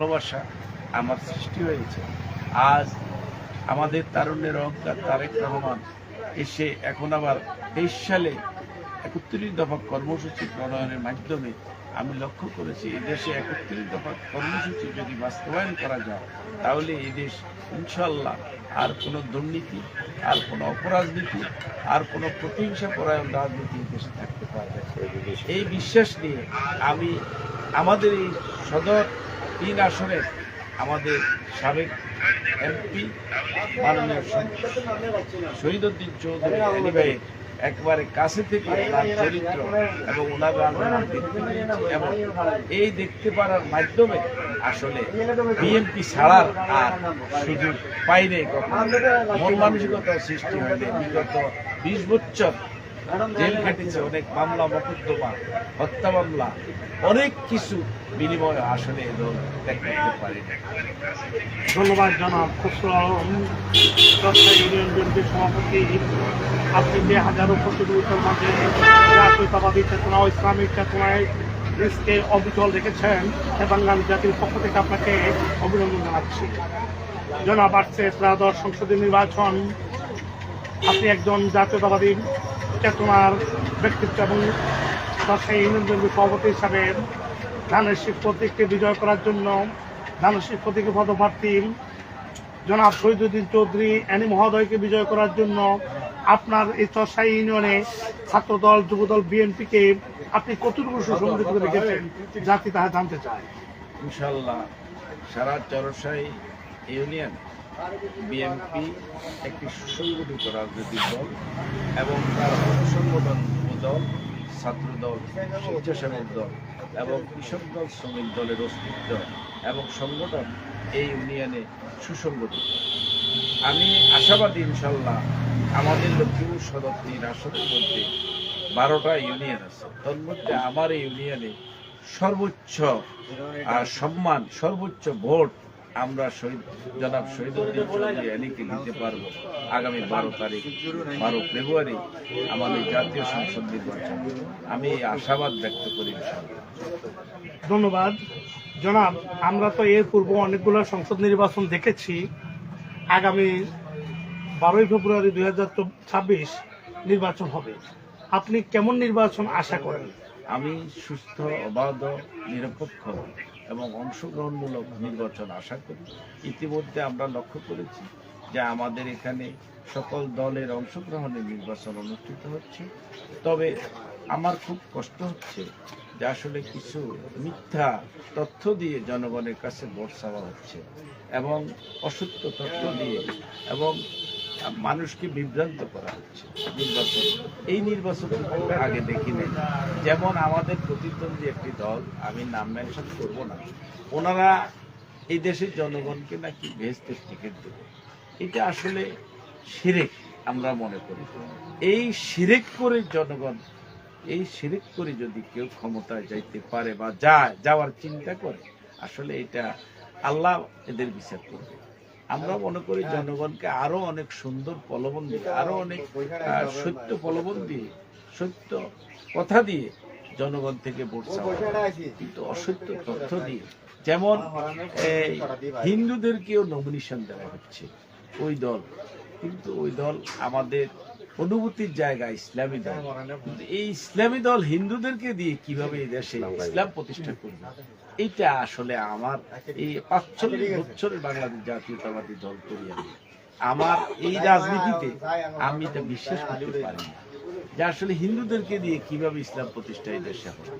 ভালোবাসা আমার সৃষ্টি হয়েছে। আজ আমাদের তারুণ্যের অহংকার তারেক রহমান এসে এখন আবার তেইশ সালে একত্রিশ দফা কর্মসূচি প্রণয়নের মাধ্যমে আমি লক্ষ্য করেছি এদেশে একত্রিশ দফা কর্মসূচি যদি বাস্তবায়ন করা যায়, তাহলে এই দেশ ইনশাল্লাহ আর কোনো দুর্নীতি, আর কোনো অপরাজনীতি, আর কোনো প্রতিহিংসা পরায়ণ রাজনীতি দেশে থাকতে পারবে এই বিশ্বাস নিয়ে আমি আমাদের এই সদর তিন আসনের আমাদের সাবেক এমপি মাননীয় শহীদুদ্দিন চৌধুরী একবারে কাছে থেকে ওনার চরিত্র এবং ওনার এবং এই দেখতে পারার মাধ্যমে আসলে বিএনপি ছাড়ার আর সুযোগ পাইনি কখনো। মন মানসিকতা সৃষ্টি হয়নি। বিগত বিশ বছর জেল খাটিছে অনেক মামলা, মকদ্দমা, হত্যা মামলা, অনেক কিছু বিনিময় আসলে দল ত্যাগ করতে পারেনি ধন্যবাদ জনাব। দশটা ইউনিয়ন বিএনপির সভাপতি আপনি যে হাজারো প্রতিযোগিতার মাঝে জাতীয়তাবাদী চেতনা ও ইসলামিক চেতনায় দেশকে অবিচল রেখেছেন বাঙালি জাতির পক্ষ থেকে আপনাকে অভিনন্দন জানাচ্ছি। জনাব আসছে ত্রাদশ সংসদীয় নির্বাচন, আপনি একজন জাতীয়তাবাদী চেতনার ব্যক্তিত্ব এবং দশটা ইউনিয়ন বিএনপির সভাপতি হিসাবে ধানের শীত প্রতীককে বিজয় করার জন্য ধানের শীত প্রতীকে পদপ্রার্থী জনাব শহীদুদ্দিন চৌধুরী অ্যানি মহোদয়কে বিজয় করার জন্য আপনার এই চরসাই ইউনিয়নে ছাত্রদল, যুবদল, বিএনপিকে আপনি কতটুকু সুসংগঠিত করে রেখেছেন জাতি তাহা জানতে চায়? ইনশাল্লাহ সারা চরসাই ইউনিয়ন বিএনপি একটি সুসংগঠিত রাজনৈতিক দল এবং তার সংগঠন দল ছাত্র দল স্বেচ্ছাসেবক দল এবং কৃষক দল, শ্রমিক দলের অস্তিত্ব এবং সংগঠন এই ইউনিয়নে সুসংগঠিত। আমি আশাবাদী ইনশাল্লাহ আমাদের লক্ষ্মীপুর সদর তিন আসনের মধ্যে বারোটা ইউনিয়ন আছে। তার মধ্যে আমার এই ইউনিয়নে সর্বোচ্চ সম্মান, সর্বোচ্চ ভোট আমরা শহীদ জনাব শহীদুদ্দিন চৌধুরী আলীকে নিতে পারব। আগামী বারো তারিখ বারো ফেব্রুয়ারি আমাদের জাতীয় সংসদ নির্বাচন। আমি আশাবাদ ব্যক্ত করি ধন্যবাদ। জনাব আমরা তো এর পূর্ব অনেকগুলো সংসদ নির্বাচন দেখেছি। আগামী বারোই ফেব্রুয়ারি দুই ছাব্বিশ নির্বাচন হবে। আপনি কেমন নির্বাচন আশা করেন? আমি সুস্থ অবাধ নিরপেক্ষ। এবং অংশগ্রহণমূলক নির্বাচন আশা করি। ইতিমধ্যে আমরা লক্ষ্য করেছি যে আমাদের এখানে সকল দলের অংশগ্রহণে নির্বাচন অনুষ্ঠিত হচ্ছে। তবে আমার খুব কষ্ট হচ্ছে যে আসলে কিছু মিথ্যা তথ্য দিয়ে জনগণের কাছে ভোট চাওয়া হচ্ছে এবং অসত্য তথ্য দিয়ে এবং মানুষকে বিভ্রান্ত করা হচ্ছে। নির্বাচন। এই নির্বাচন আগে দেখিনি। যেমন আমাদের প্রতিদ্বন্দ্বী একটি দল আমি নাম মেনশন করব না। ওনারা এই দেশের জনগণকে নাকি ভেস্তের টিকিট দেবে। এটা আসলে সিরেক আমরা মনে করি। এই সিরেক করে জনগণ, এই সিরেক করে যদি কেউ ক্ষমতায় যাইতে পারে বা যায়, যাওয়ার চিন্তা করে, আসলে এটা আল্লাহ এদের বিচার করবে। আমরা মনে করি জনগণকে আরও অনেক সুন্দর প্রলোভন দিয়ে, আরও অনেক সত্য প্রলোভন দিয়ে, সত্য কথা দিয়ে জনগণ থেকে ভোট কিন্তু অসত্য তথ্য দিয়ে, যেমন হিন্দুদেরকেও নমিনেশন দেওয়া হচ্ছে, ওই দল। কিন্তু ওই দল আমাদের অনুভূতির জায়গা ইসলামী দল। এই ইসলামী দল হিন্দুদেরকে দিয়ে কীভাবে এই দেশে ইসলাম প্রতিষ্ঠা করবে? এইটা আসলে আমার এই পাঁচচল্লিশ বছরের বাংলাদেশ জাতীয়তাবাদী দল করি আমি আমার এই রাজনীতিতে আমি এটা বিশ্বাস করতে পারি না। যে আসলে হিন্দুদেরকে দিয়ে কীভাবে ইসলাম প্রতিষ্ঠা এই দেশে হবে?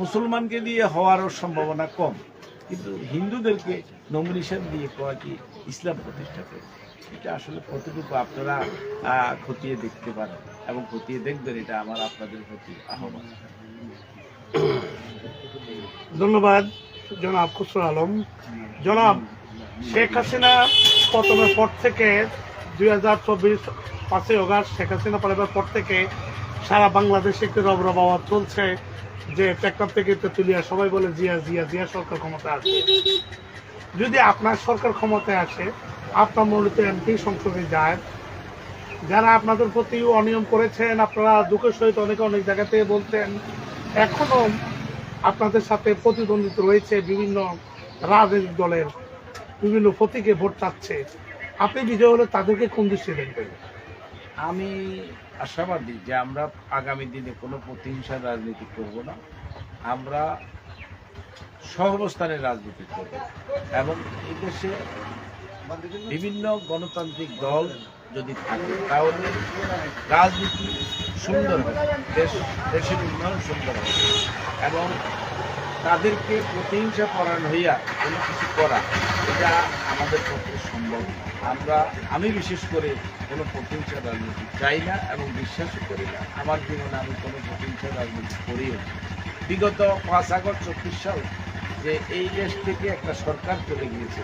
মুসলমানকে দিয়ে হওয়ারও সম্ভাবনা কম কিন্তু হিন্দুদেরকে নমিনেশন দিয়ে করা কি ইসলাম প্রতিষ্ঠা করবে? এটা আসলে কতটুকু আপনারা খতিয়ে দেখতে পারেন এবং খতিয়ে দেখবেন, এটা আমার আপনাদের প্রতি আহ্বান। ধন্যবাদ, জনাব খুসরু আলম। জনাব শেখ হাসিনা পতনের পর থেকে দুই হাজার চব্বিশ পাঁচই অগাস্ট শেখ হাসিনা পড়াবার পর থেকে সারা বাংলাদেশে একটি রবরব আওয়াজ চলছে, যে টেকনাফ থেকে তেতুলিয়া সবাই বলে জিয়া জিয়া জিয়া সরকার ক্ষমতা আসবে। যদি আপনার সরকার ক্ষমতায় আসে, আপনার মূলত এমপি সংসদে যায়। যারা আপনাদের প্রতি অনিয়ম করেছেন, আপনারা দুঃখের সহিত অনেকে অনেক জায়গাতে বলতেন, এখনও আপনাদের সাথে প্রতিদ্বন্দ্বিতা রয়েছে বিভিন্ন রাজনৈতিক দলের, বিভিন্ন প্রতীকে ভোট চাচ্ছে। আপনি বিজয় হলে তাদেরকে কোন দৃষ্টি দেখবেন? আমি আশাবাদী যে আমরা আগামী দিনে কোনো প্রতিহিংসার রাজনীতি করব না। আমরা সহাবস্থানের রাজনীতি করব। এবং এই দেশে বিভিন্ন গণতান্ত্রিক দল যদি থাকে, তাহলে রাজনীতি সুন্দর হবে। দেশ, দেশের উন্নয়ন সুন্দর হবে। এবং তাদেরকে প্রতিহিংসা পরায়ণ হইয়া কোনো কিছু করা, এটা আমাদের পক্ষে সম্ভব আমরা, আমি বিশেষ করে কোনো প্রতিহিংসা রাজনীতি চাই না এবং বিশ্বাসও করি না। আমার জীবনে আমি কোনো প্রতিহিংসা রাজনীতি করিও না। বিগত পাঁচ আগস্ট চব্বিশ সাল যে এই দেশ থেকে একটা সরকার চলে গিয়েছে,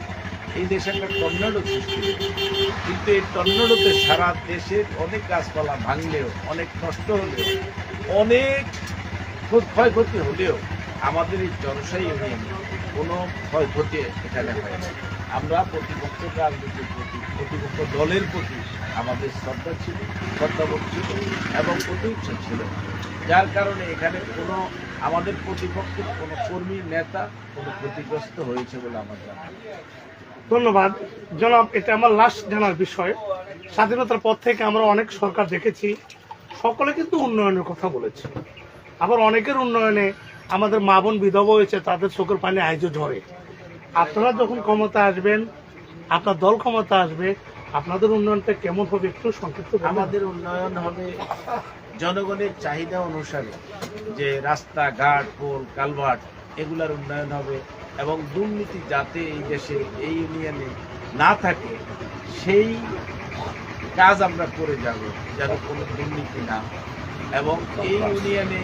এই দেশে একটা টর্নেডো সৃষ্টি। কিন্তু এই টর্নেডোতে সারা দেশের অনেক গাছপালা ভাঙলেও, অনেক নষ্ট হলেও, অনেক ক্ষয়ক্ষতি হলেও আমাদের এই জনসাই ইউনিয়নে কোনো ক্ষয়ক্ষতি এখানে হয় না আমরা প্রতিপক্ষের রাজনীতির প্রতি, প্রতিপক্ষ দলের প্রতি আমাদের শ্রদ্ধা ছিল, শ্রদ্ধাবোধ ছিল এবং প্রতিষ্ঠা ছিল যার কারণে এখানে কোনো আমাদের প্রতিপক্ষের কোনো কর্মী, নেতা, কোনো ক্ষতিগ্রস্ত হয়েছে বলে আমার জানা ধন্যবাদ। জনাব, এটা আমার লাস্ট জানার বিষয়। স্বাধীনতার পর থেকে আমরা অনেক সরকার দেখেছি, সকলে কিন্তু উন্নয়নের কথা বলেছে। আবার অনেকের উন্নয়নে আমাদের মা বোন বিধবা হয়েছে, তাদের চোখের পানি আইজও ঝরে। আপনারা যখন ক্ষমতা আসবেন, আপনার দল ক্ষমতা আসবে আপনাদের উন্নয়নটা কেমন হবে একটু সংক্ষিপ্ত আমাদের উন্নয়ন হবে জনগণের চাহিদা অনুসারে, যে রাস্তা, ঘাট, পোল, কালভার্ট, এগুলার উন্নয়ন হবে এবং দুর্নীতি যাতে এই দেশে, এই ইউনিয়নে না থাকে, সেই কাজ আমরা করে যাব যেন কোনো দুর্নীতি না। এবং এই ইউনিয়নে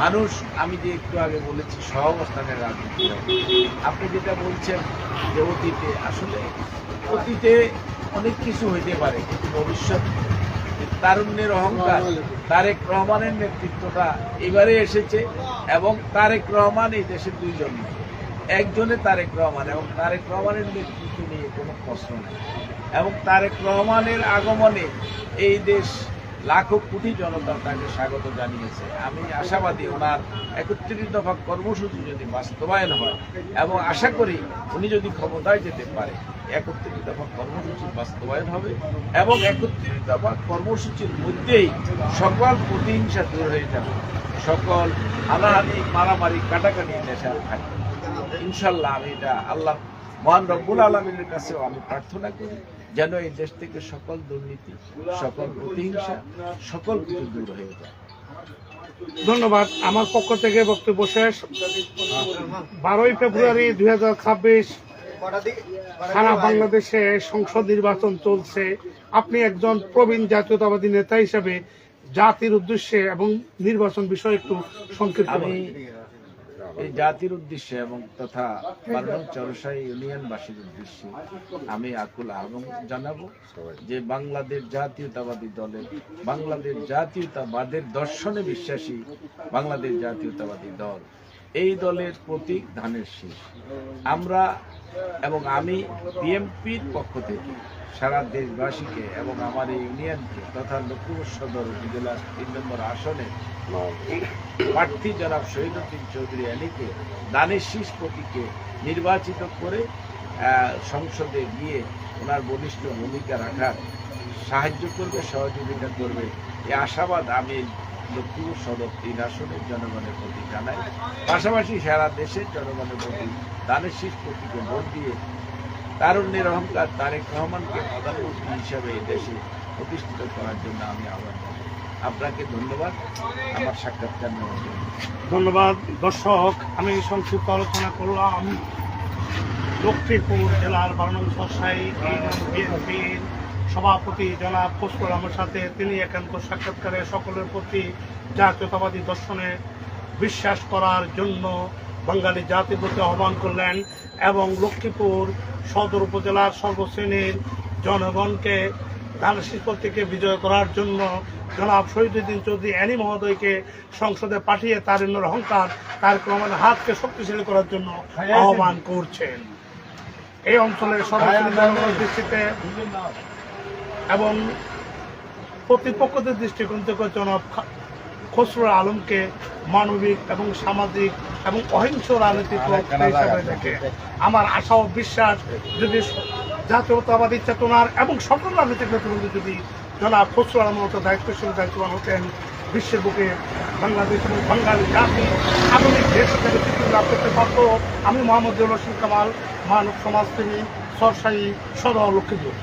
মানুষ, আমি যে একটু আগে বলেছি, সহাবস্থানের রাজনীতি হবে। আপনি যেটা বলছেন যে অতীতে, আসলে অতীতে অনেক কিছু হইতে পারে, কিন্তু ভবিষ্যৎ তারুণ্যের অহংকার, তারেক রহমানের নেতৃত্বটা এবারে এসেছে এবং তারেক রহমান এই দেশের দুইজন। একজনে তারেক রহমান এবং তারেক রহমানের নেতৃত্ব নিয়ে কোনো প্রশ্ন নেই এবং তারেক রহমানের আগমনে এই দেশ লাখো কোটি জনতা তাকে স্বাগত জানিয়েছে। আমি আশাবাদী ওনার একত্রিশ দফা কর্মসূচি যদি বাস্তবায়ন হয় এবং আশা করি উনি যদি ক্ষমতায় যেতে পারে, একত্রিশ দফা কর্মসূচি বাস্তবায়ন হবে এবং একত্রিশ দফা কর্মসূচির মধ্যেই সকল প্রতিহিংসা দূর হয়ে যাবে। সকল হানাহানি, মারামারি, কাটাকাটি নেশা থাকবে। ইনশাল্লাহ আমি এটা আল্লাহ মহান রব্বুল আলমিনের কাছেও আমি প্রার্থনা করি। যেন এই দেশ থেকে সকল দুর্নীতি সকল প্রতিহিংসা সকল কিছু দূর হয়ে যায়। ধন্যবাদ। আমার পক্ষ থেকে বক্তব্য শেষ। বারোই ফেব্রুয়ারি দুই হাজার ছাব্বিশ সারা বাংলাদেশে সংসদ নির্বাচন চলছে। আপনি একজন প্রবীণ জাতীয়তাবাদী নেতা হিসেবে জাতির উদ্দেশ্যে এবং নির্বাচন বিষয়ে একটু সংক্ষিপ্ত। এই জাতির উদ্দেশ্যে এবং তথা বারো চরসাই ইউনিয়নবাসীর উদ্দেশ্যে আমি আকুল আহ্বান জানাব যে বাংলাদেশ জাতীয়তাবাদী দলের, বাংলাদেশ জাতীয়তাবাদের দর্শনে বিশ্বাসী বাংলাদেশ জাতীয়তাবাদী দল। এই দলের প্রতীক ধানের শীষ। আমরা এবং আমি বিএমপির পক্ষ থেকে সারা দেশবাসীকে এবং আমার এই ইউনিয়নকে তথা লক্ষ্মীপুর সদর উপজেলার তিন নম্বর আসনে প্রার্থী জনাব শহীদুদ্দিন চৌধুরী আলীকে দানের শীষ প্রতীকে নির্বাচিত করে সংসদে গিয়ে ওনার বলিষ্ঠ ভূমিকা রাখার সাহায্য করবে, সহযোগিতা করবে। এই আশাবাদ আমি লক্ষ্মীপুর সদর তিন আসনের জনগণের প্রতি জানাই। পাশাপাশি সারা দেশের জনগণের প্রতি দানের শীষ প্রতীকে ভোট দিয়ে তারুণ্যের অহংকার তারেক রহমানকে প্রধানমন্ত্রী হিসাবে এই দেশে প্রতিষ্ঠিত করার জন্য আমি আহ্বান আপনাকে ধন্যবাদ। আমার সাক্ষাৎকার নেওয়ার জন্য। ধন্যবাদ। দর্শক, আমি সংক্ষিপ্ত আলোচনা করলাম। লক্ষ্মীপুর জেলার বারানং সরসাই বিএনপির সভাপতি জনাব ফসফুর আমার সাথে তিনি একান্ত সাক্ষাৎকারে সকলের প্রতি জাতীয়তাবাদী দর্শনে বিশ্বাস করার জন্য বাঙালি জাতির প্রতি আহ্বান করলেন এবং লক্ষ্মীপুর সদর উপজেলার সর্বশ্রেণীর জনগণকে ধানশিল্প থেকে বিজয় করার জন্য জনাব শহীদুদ্দিন চৌধুরী অ্যানি মহোদয়কে সংসদে পাঠিয়ে তারুণ্যের অহংকার তার ক্রমান্বয়ে হাতকে শক্তিশালী করার জন্য আহ্বান করছেন। এই অঞ্চলের দৃষ্টিতে এবং প্রতিপক্ষদের দৃষ্টিকোণ থেকে জনাব খসরুল আলমকে মানবিক এবং সামাজিক এবং অহিংস রাজনীতি হিসাবে দেখে। আমার আশা ও বিশ্বাস যদি জাতীয়তাবাদী চেতনার এবং সকল রাজনৈতিক নেতৃবৃন্দ যদি জনাব খসরু আলমের মতো দায়িত্বশীল দায়িত্ববান হতেন বিশ্বের বুকে বাংলাদেশ এবং বাঙালি জাতি আধুনিক দেশ হিসেবে স্বীকৃতি লাভ করতে পারত। আমি মোহাম্মদ রশিদ কামাল মানব সমাজপ্রেমী সরসাই সদর লক্ষ্মীপুর।